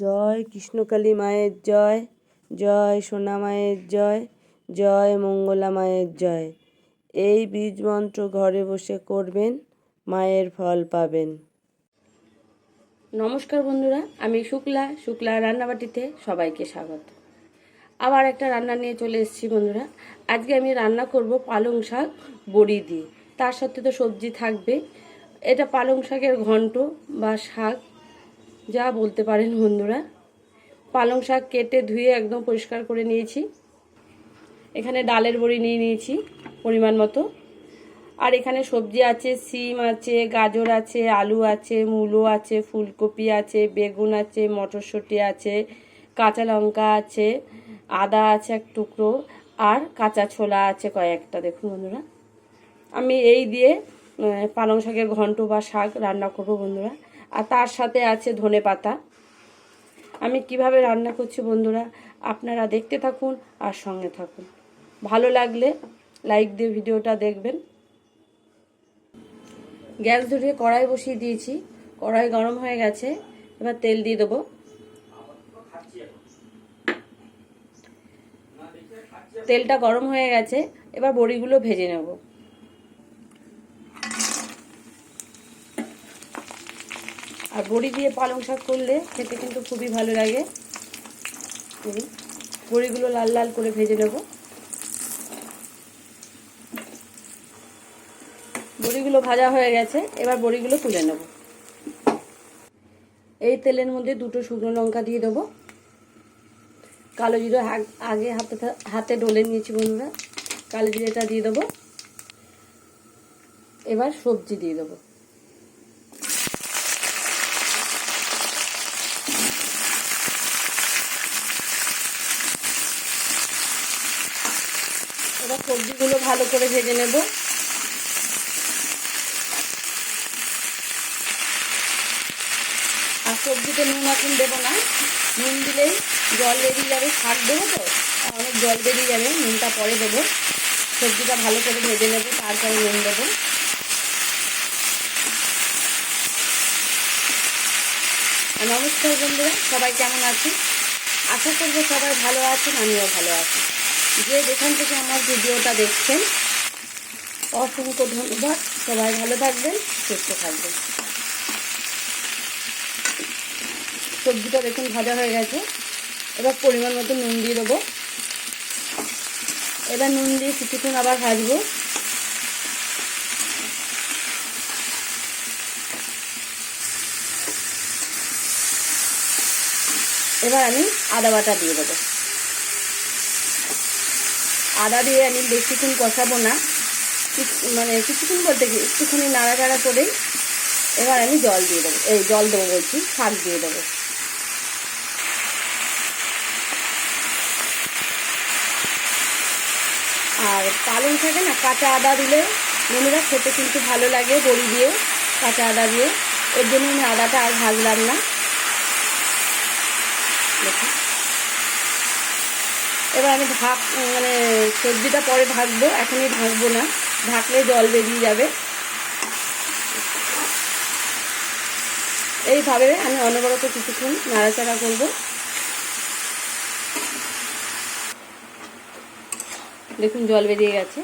জয়, কৃষ্ণকালী মায়ের জয় জয় সোনা মায়ের জয় জয় মঙ্গলা মায়ের জয়। এই বীজ মন্ত্র ঘরে বসে করবেন, মায়ের ফল পাবেন। নমস্কার বন্ধুরা, আমি শুক্লা শুক্লা রান্নাবাটিতে সবাইকে স্বাগত। আবার একটা রান্না নিয়ে চলে এসেছি বন্ধুরা। আজকে আমি রান্না করব পালং শাক, বড়ি দিয়ে। তার সাথে তো সবজি থাকবে। এটা পালং শাকের ঘন্ট বা শাক যা বলতে পারেন বন্ধুরা। পালং শাক কেটে ধুয়ে একদম পরিষ্কার করে নিয়েছি। এখানে ডালের বড়ি নিয়ে নিয়েছি পরিমাণ মতো। আর এখানে সবজি আছে, সিম আছে, গাজর আছে, আলু আছে, মূলো আছে, ফুলকপি আছে, বেগুন আছে, মটরশুঁটি আছে, কাঁচা লঙ্কা আছে, আদা আছে এক টুকরো, আর কাঁচা ছোলা আছে কয়েকটা। দেখুন বন্ধুরা, আমি এই দিয়ে পালং শাকের ঘন্ট বা শাক রান্না করব বন্ধুরা। আর তার সাথে আছে ধনে পাতা। আমি কীভাবে রান্না করছি বন্ধুরা, আপনারা দেখতে থাকুন আর সঙ্গে থাকুন। ভালো লাগলে লাইক দিয়ে ভিডিওটা দেখবেন। গ্যাস ধরিয়ে কড়াই বসিয়ে দিয়েছি। কড়াই গরম হয়ে গেছে, এবার তেল দিয়ে দেবো। তেলটা গরম হয়ে গেছে, এবার বড়িগুলো ভেজে নেব। আর বড়ি দিয়ে পালং শাক করলে খেতে কিন্তু খুবই ভালো লাগে। বড়িগুলো লাল লাল করে ভেজে নেব। বড়িগুলো ভাজা হয়ে গেছে, এবার বড়িগুলো তুলে নেব। এই তেলের মধ্যে দুটো শুকনো লঙ্কা দিয়ে দেবো। কালো জিরে আগে হাতে হাতে ডলে নিয়েছি বন্ধুরা, কালো জিরেটা দিয়ে দেবো। এবার সবজি দিয়ে দেবো। এবার সবজিগুলো ভালো করে ভেজে নেব। আর সবজিতে নুন এখন দেবো না। নুন দিলেই জল বেরিয়ে যাবে। শাক দেবো তো? অনেক জল বেরিয়ে যাবে। নুনটা পরে দেবো। সবজিটা ভালো করে ভেজে নেব। তারপরে নুন দেবো। নমস্কার বন্ধুরা, সবাই কেমন আছেন? আশা করব সবাই ভালো আছেন, আমিও ভালো আছি। যে যেখান থেকে আমার ভিডিওটা দেখছেন, অসংখ্য ধন্যবাদ। সবাই ভালো থাকবেন, সুস্থ থাকবেন। সবজিটা দেখুন ভাজা হয়ে গেছে। এবার পরিমাণ মতো নুন দিয়ে দেবো। এবার নুন দিয়ে কিছুক্ষণ আবার ভাজবো। এবার আমি আদা বাটা দিয়ে দেবো। আদা দিয়ে আমি বেশিক্ষণ কষাবো না। মানে কিছুক্ষণ বলতে কি, একটুখানি নাড়াচাড়া করেই এবার আমি জল দিয়ে দেবো। এই জল দেবো বলছি, শাক দিয়ে দেবো। আর পালং থাকে না কাঁচা আদা দিলে বন্ধুরা খেতে কিন্তু ভালো লাগে, বড়ি দিয়ে কাঁচা আদা দিয়ে। এর জন্য আমি আদাটা আর ভাজলাম না। দেখুন। এবার আমি ঢাক মানে সবজিটা পরে ঢাকবো এখনই ঢাকবো না, ঢাকলে জল বেরিয়ে যাবে। এইভাবে আমি অনবরত কিছুক্ষণ নাড়াচাড়া করব। দেখুন, জল বেরিয়ে গেছে।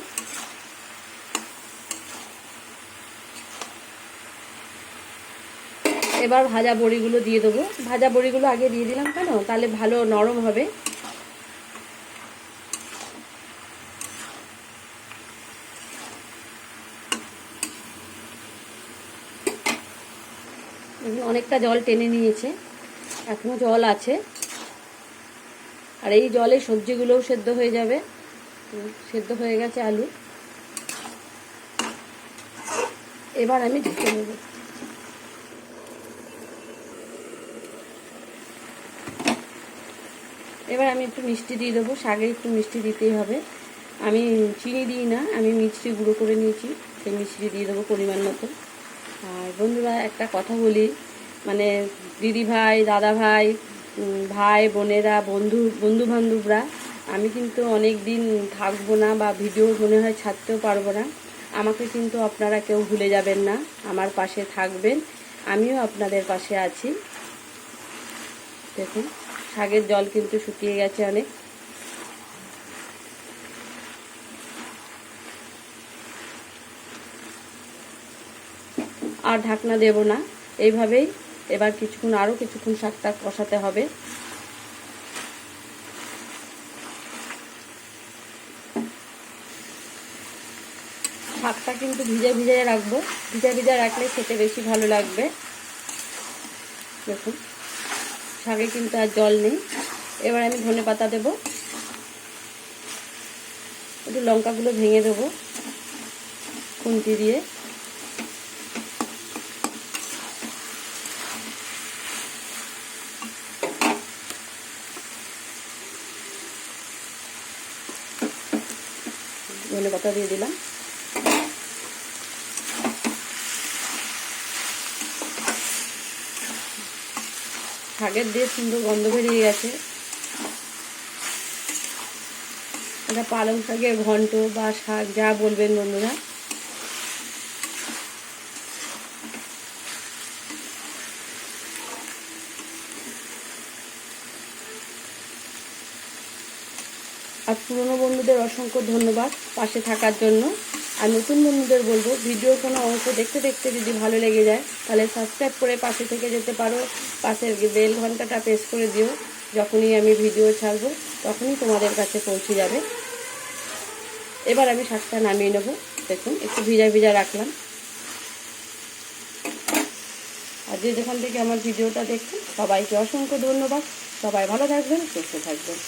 এবার ভাজা বড়িগুলো দিয়ে দেবো। ভাজা বড়িগুলো আগে দিয়ে দিলাম কেন? তাহলে ভালো নরম হবে। অনেকটা জল টেনে নিয়েছে। এখনও জল আছে। আর এই জলে সবজিগুলোও সেদ্ধ হয়ে যাবে। সেদ্ধ হয়ে গেছে আলু। এবার আমি ঢেকে নেব। এবার আমি একটু মিষ্টি দিয়ে দেবো। শাকে একটু মিষ্টি দিতেই হবে। আমি চিনি দিই না, আমি মিষ্টি গুঁড়ো করে নিয়েছি। সেই মিষ্টি দিয়ে দেবো পরিমাণ মতো। আর বন্ধুরা, একটা কথা বলি। মানে দিদি ভাই, দাদা ভাই ভাই, বোনেরা, বন্ধু বন্ধু বান্ধবরা আমি কিন্তু অনেক দিন থাকব না বা ভিডিও মনে হয় ছাড়তেও পারব না। আমাকে কিন্তু আপনারা কেউ ভুলে যাবেন না, আমার পাশে থাকবেন। আমিও আপনাদের পাশে আছি। দেখুন, শাকের জল কিন্তু শুকিয়ে গেছে অনেক। আর ঢাকনা দেব না। এইভাবেই এবার কিছুক্ষণ, আরও কিছুক্ষণ শাকটা কষাতে হবে। শাকটা কিন্তু ভিজে ভিজে রাখব। ভিজে ভিজে রাখলে খেতে বেশি ভালো লাগবে। দেখুন, শাকে কিন্তু আর জল নেই। এবার আমি ধনে পাতা দেবো। একটু লঙ্কাগুলো ভেঙে দেবো খুন্তি দিয়ে। ধনে পাতা দিয়ে দিলাম। শাকের দিয়ে সুন্দর গন্ধ বেরিয়ে গেছে। এটা পালং শাকের ঘন্ট বা শাক, যা বলবেন বন্ধুরা। আর পুরনো বন্ধুদের অসংখ্য ধন্যবাদ পাশে থাকার জন্য। আর নতুন বন্ধুদের বলব ভিডিওর কোনো অংশ দেখতে দেখতে যদি ভালো লেগে যায়, তাহলে সাবস্ক্রাইব করে পাশে থেকে যেতে পারো। পাশের বেল ঘন্টাটা প্রেস করে দিও। যখনই আমি ভিডিও ছাড়বো, তখনই তোমাদের কাছে পৌঁছে যাবে। এবার আমি শাকটা নামিয়ে নেব। দেখুন, একটু ভিজা ভিজা রাখলাম। আর যে যেখান থেকে আমার ভিডিওটা দেখছেন, সবাইকে অসংখ্য ধন্যবাদ। সবাই ভালো থাকবেন, সুস্থ থাকবেন।